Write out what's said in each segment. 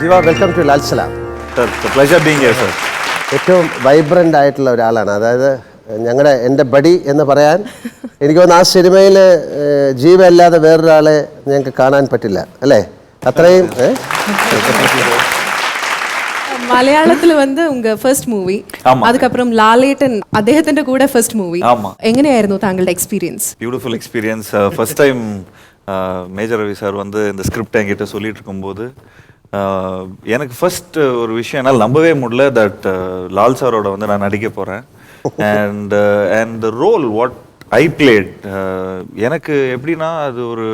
Jeeva welcome to Lal Salaam sir pleasure being here sir ഏറ്റവും vibrant ആയിട്ടുള്ള ഒരാളാണ് അതായത് ഞങ്ങളുടെ എൻ്റെ ബഡി എന്ന് പറയാൻ എനിക്ക് തോന്നുന്നു ആ സിനിമയിൽ ജീവ അല്ലാതെ വേറൊരാളെ ഞങ്ങൾക്ക് കാണാൻ പറ്റില്ല അല്ലേ അത്രയും ഏ? മലയാളത്തിൽ வந்து உங்க ஃபர்ஸ்ட் மூவி ஆமா. அதுக்கப்புறம் லாலேட்டன் അദ്ദേഹത്തിന്റെ കൂടെ ഫസ്റ്റ് മൂവി ஆமா. എങ്ങനെയായിരുന്നു താങ്കളുടെ experience beautiful experience first time Major Ravi sir வந்து இந்த ஸ்கிரிப்ட் என்கிட்ட சொல்லிட்டு இருக்கும்போது uh, எனக்கு ஃபர்ஸ்ட் ஒரு விஷயம் என்னால் நம்பவே முடியல தட் லால் சாரோட வந்து நான் நடிக்க போகிறேன் and and the role what I played எனக்கு எப்படின்னா அது ஒரு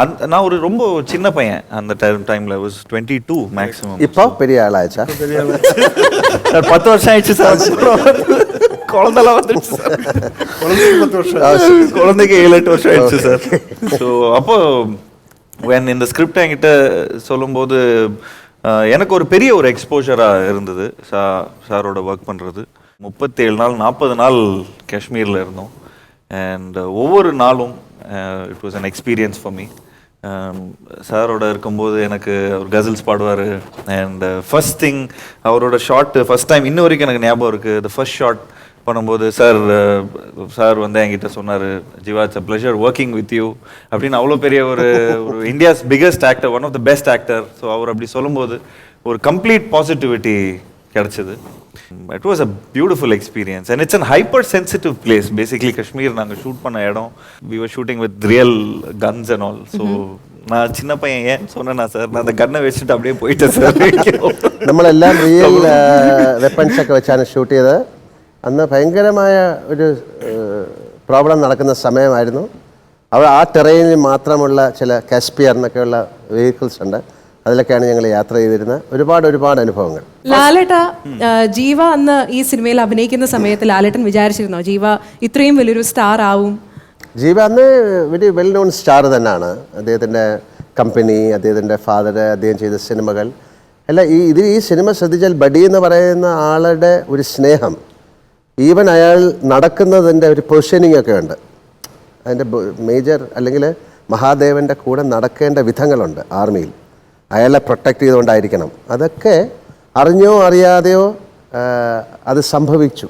அந்த நான் ஒரு ரொம்ப சின்ன பையன். அந்த டைம் டைமில் வாஸ் டுவெண்ட்டி டூ மேக்ஸிமம் இப்போ பெரிய ஆளாச்சா சார் பத்து வருஷம் ஆயிடுச்சு சார். குழந்தெல்லாம் வந்துடுச்சு சார். குழந்தைக்கு ஏழு எட்டு வருஷம் ஆயிடுச்சு சார். ஸோ அப்போ வென் இந்த ஸ்கிரிப்ட் என்கிட்ட சொல்லும்போது எனக்கு ஒரு பெரிய ஒரு எக்ஸ்போஜராக இருந்தது. சா சாரோட ஒர்க் பண்ணுறது முப்பத்தேழு நாள் நாற்பது நாள் காஷ்மீரில் இருந்தோம். அண்ட் ஒவ்வொரு நாளும் it was an experience for me சாரோட இருக்கும்போது எனக்கு அவர் கசல்ஸ் பாடுவார். அண்ட் ஃபஸ்ட் திங் அவரோட ஷாட் ஃபர்ஸ்ட் டைம் இன்ன வரைக்கும் எனக்கு ஞாபகம் இருக்குது த ஃபஸ்ட் ஷாட் பண்ணும்போது சார் சார் வந்து என்கிட்ட சொன்னார் Jeeva it's a pleasure working with you அப்படின்னு அவ்வளோ பெரிய ஒரு ஒரு India's biggest actor one of the best actor so அவர் அப்படி சொல்லும்போது ஒரு கம்ப்ளீட் பாசிட்டிவிட்டி கிடைச்சது it was a beautiful experience and it's an hyper sensitive place basically Kashmir நாங்கள் ஷூட் பண்ண இடம் we were shooting with real guns and all so நான் சின்ன பையன் ஏன் சொன்னேன்னா சார் நான் அந்த கன்னை வச்சுட்டு அப்படியே போயிட்டேன் சார் നമ്മളെല്ലാം റിയൽ വെപ്പൺസ് ഒക്കെ വെച്ചാണ് ഷൂട്ട് ചെയ്തത് അന്ന് ഭയങ്കരമായ ഒരു പ്രോബ്ലം നടക്കുന്ന സമയമായിരുന്നു. അവിടെ ആ ടെറൈനിൽ മാത്രമുള്ള ചില കാസ്പിയർ എന്നൊക്കെയുള്ള വെഹിക്കിൾസ് ഉണ്ട്. അതിലൊക്കെയാണ് ഞങ്ങൾ യാത്ര ചെയ്തിരുന്നത്. ഒരുപാട് ഒരുപാട് അനുഭവങ്ങൾ. ലാലേട്ട ജീവ അന്ന് ഈ സിനിമയിൽ അഭിനയിക്കുന്ന സമയത്ത് ലാലേട്ടൻ വിചാരിച്ചിരുന്നോ ജീവ ഇത്രയും വലിയൊരു സ്റ്റാർ ആവും? ജീവ അന്ന് ഒരു വെൽ നോൺ സ്റ്റാർ തന്നെയാണ്. അദ്ദേഹത്തിന്റെ കമ്പനി അദ്ദേഹത്തിന്റെ ഫാദർ അദ്ദേഹം ചെയ്ത സിനിമകൾ. അല്ല ഈ ഇതിൽ ഈ സിനിമ ശ്രദ്ധിച്ചാൽ ബഡി എന്ന് പറയുന്ന ആളുടെ ഒരു സ്നേഹം ഈവൻ അയാൾ നടക്കുന്നതിന്റെ ഒരു പൊസിഷനിങ് ഒക്കെ ഉണ്ട്. അതിന്റെ മേജർ അല്ലെങ്കിൽ മഹാദേവന്റെ കൂടെ നടക്കേണ്ട വിധങ്ങളുണ്ട് ആർമിയിൽ. അയാളെ പ്രൊട്ടക്റ്റ് ചെയ്തുകൊണ്ടായിരിക്കണം. അതൊക്കെ അറിഞ്ഞോ അറിയാതെയോ അത് സംഭവിച്ചു.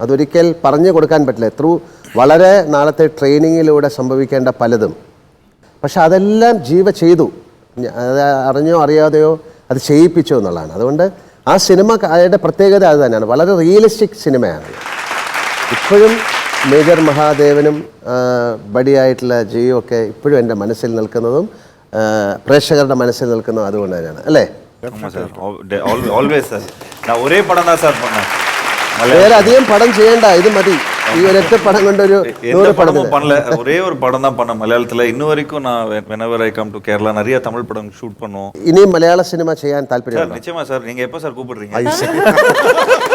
അതൊരിക്കൽ പറഞ്ഞു കൊടുക്കാൻ പറ്റില്ല. ത്രൂ വളരെ നാളത്തെ ട്രെയിനിങ്ങിലൂടെ സംഭവിക്കേണ്ട പലതും. പക്ഷെ അതെല്ലാം ജീവ ചെയ്തു. അത് അറിഞ്ഞോ അറിയാതെയോ അത് ചെയ്യിപ്പിച്ചു എന്നുള്ളതാണ്. അതുകൊണ്ട് ആ സിനിമ അതിന്റെ പ്രത്യേകത അത് തന്നെയാണ്. വളരെ റിയലിസ്റ്റിക് സിനിമയാണ് ഇപ്പോഴും മേജർ മഹാദേവനും ബടിയായിട്ടുള്ള ജിയും ഒക്കെ ഇപ്പോഴും എന്റെ മനസ്സിൽ നിൽക്കുന്നതും പ്രേക്ഷകരുടെ മനസ്സിൽ നിൽക്കുന്നതും അതുകൊണ്ട് തന്നെയാണ്. അല്ലേ? ഒരേ പടം വേറെ പടം ചെയ്യേണ്ട ഇത് മതി. ഈ ഒരൊറ്റ പടം കൊണ്ടൊരു எந்த നൂറ് പടം படமும் பண்ணல ஒரே ஒரு படம் தான் பண்ணேன் மலையாளத்துல இன்ன வரைக்கும் நான் whenever I come to Kerala நிறைய தமிழ் படம் ஷூட் பண்ணுவோம் ഇനിയും മലയാള സിനിമ ചെയ്യാൻ சார் താല്പര്യമുണ്ടോ நிச்சயமா சார் நீங்க எப்போ சார் கூப்பிடுறீங்க